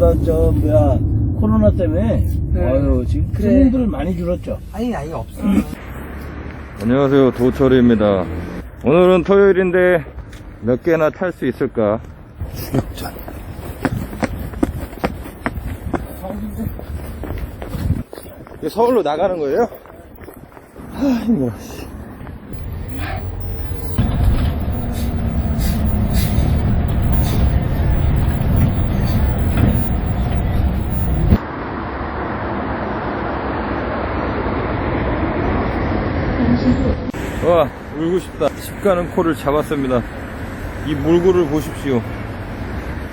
예전보다 저 뭐야 코로나 때문에 네. 아유 지금 그래. 손님들 많이 줄었죠. 아니 아니 없어. 안녕하세요 도철입니다 오늘은 토요일인데 몇 개나 탈 수 있을까 추격전. 서울로 나가는 거예요? 아 힘들어 와 울고 싶다. 집 가는 코를 잡았습니다. 이 물구를 보십시오.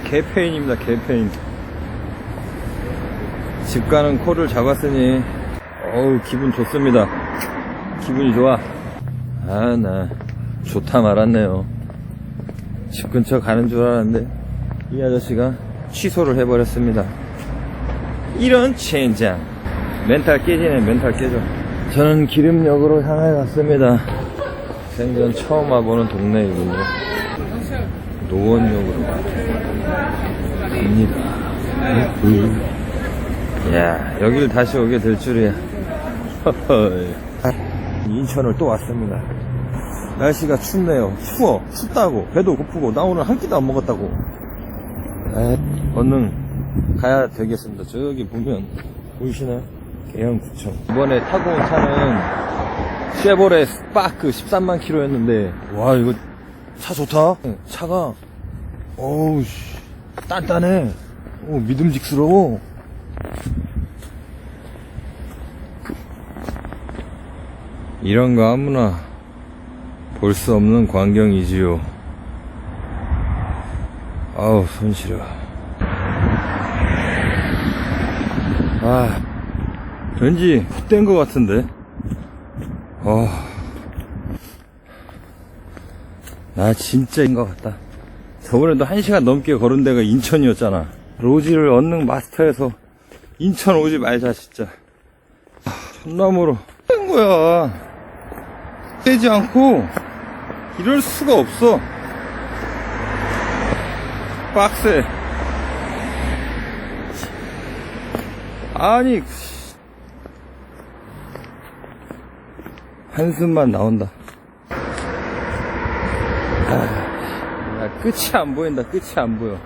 개페인입니다 개페인. 집 가는 코를 잡았으니 어우 기분 좋습니다. 기분이 좋아. 아 나 좋다 말았네요. 집 근처 가는 줄 알았는데 이 아저씨가 취소를 해버렸습니다. 이런 젠장. 멘탈 깨지네 멘탈 깨져 저는 기름역으로 향해 갔습니다. 생전 처음 와보는 동네이군요 노원역으로 갑니다. 야 여기를 다시 오게 될 줄이야. 인천을 또 왔습니다. 날씨가 춥네요. 추워. 춥다고. 배도 고프고 나 오늘 한 끼도 안 먹었다고. 에, 얼른 가야 되겠습니다. 저기 보면 보이시나요? 계양구청. 이번에 타고 온 차는 쉐보레 스파크 13만 킬로였는데. 와 이거 차 좋다? 차가 어우 씨. 단단해. 오, 믿음직스러워. 이런 거 아무나 볼 수 없는 광경이지요. 아우, 손 시려. 아, 왠지 헛된 것 같은데. 아, 나 진짜인 것 같다. 저번에도 한 시간 넘게 걸은 데가 인천이었잖아. 로지를 얻는 마스터에서 인천 오지 말자, 진짜. 아, 천남으로 된 거야. 떼지 않고 이럴 수가 없어. 빡세. 아니 한숨만 나온다. 아, 야, 끝이 안 보인다. 끝이 안 보여.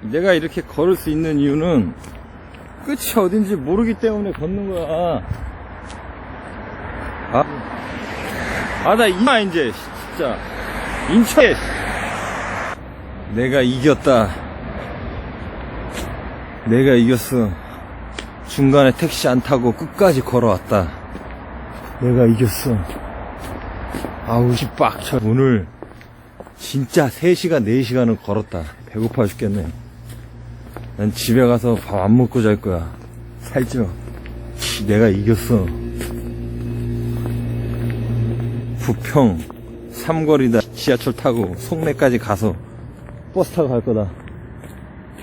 내가 이렇게 걸을 수 있는 이유는 끝이 어딘지 모르기 때문에 걷는 거야. 아, 아, 나 이마, 이제, 진짜. 인천에. 내가 이겼다. 내가 이겼어. 중간에 택시 안 타고 끝까지 걸어왔다. 내가 이겼어. 아우, 씨, 빡쳐. 오늘, 진짜 3시간, 4시간을 걸었다. 배고파 죽겠네. 난 집에 가서 밥 안 먹고 잘 거야. 살찌 마. 내가 이겼어. 부평 삼거리다 지하철 타고 송내까지 가서 버스 타고 갈 거다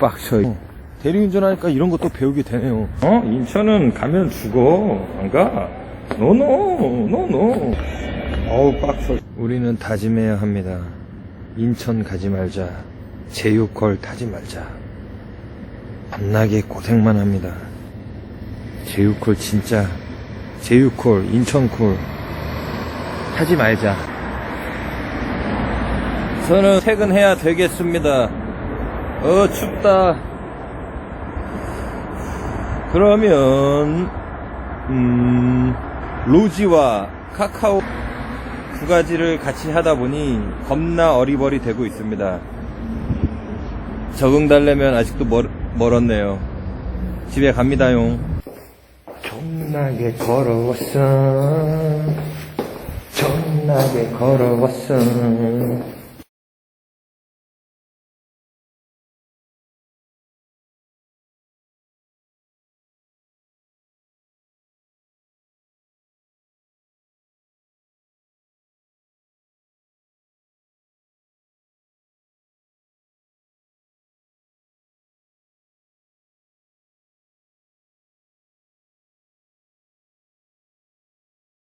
빡쳐 어, 대리운전 하니까 이런 것도 배우게 되네요 어? 인천은 가면 죽어 안 가? 노노 노노 어우 빡쳐 우리는 다짐해야 합니다. 인천 가지 말자. 제육걸 타지 말자. 겁나게 고생만 합니다. 제육콜 진짜. 제육콜 인천콜. 하지 말자. 저는 퇴근해야 되겠습니다. 어, 춥다. 그러면, 음, 로지와 카카오 두 가지를 같이 하다 보니 겁나 어리버리 되고 있습니다. 적응달려면 아직도 멀, 멀었네요. 집에 갑니다용. 존나게 걸어왔어. 존나게 걸어왔어.